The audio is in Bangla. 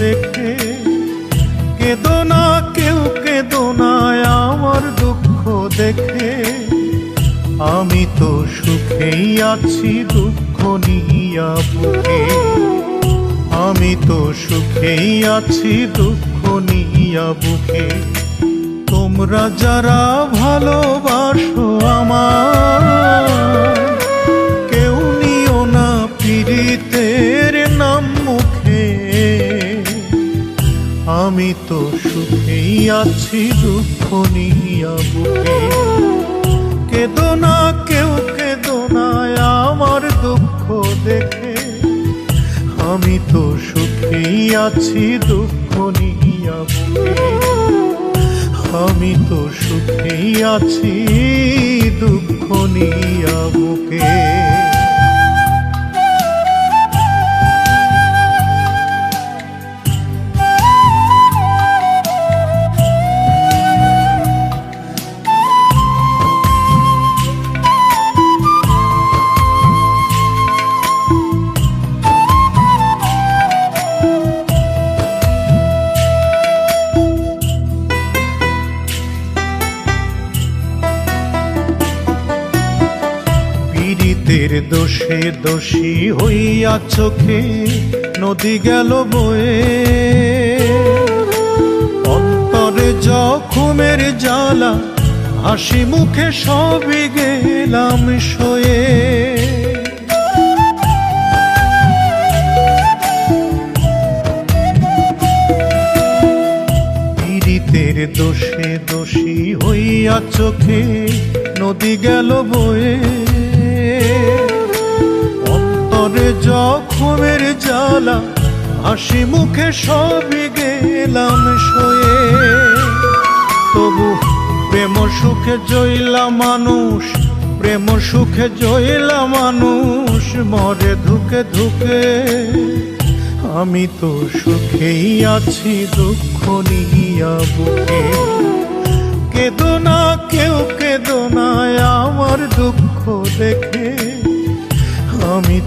দেখে কেঁদো না, কেউ কেঁদো না, আমার দুঃখ দেখে। আমি তো সুখেই আছি, দুঃখ নিয়া বুকে। আমি তো সুখেই আছি, দুঃখ নিয়া বুকে। তোমরা যারা ভালোবাসো আমার আমি তো সুখেই আছি দুঃখ নিয়া বুকে। কেদো না, কেউ কেদো না, আমার দুঃখ দেখে। আমি তো সুখেই আছি দুঃখ নিয়া বুকে। আমি তো সুখেই আছি দুঃখ নিয়া বুকে। পীড়িতের দোষে দোষী হইয়া চোখে নদী গেল বয়ে। অন্তরে জখমের জ্বালা, হাসি মুখে সবই গেলাম শোয়ে পীড়িতের দোষে দোষী হইয়া চোখে নদী গেল বয়ে। অন্তরে জখমের জ্বালা, হাসি মুখে সবই গেলাম শোয়ে তবু প্রেম সুখে জইলা মানুষ, প্রেম সুখে জইলা মানুষ, মরে ধুকে ধুকে। আমি তো সুখেই আছি, দুঃখ নিয়া বুকে। কেদো না কেউ, কেদো না আমার দুঃখ দেখে। আমি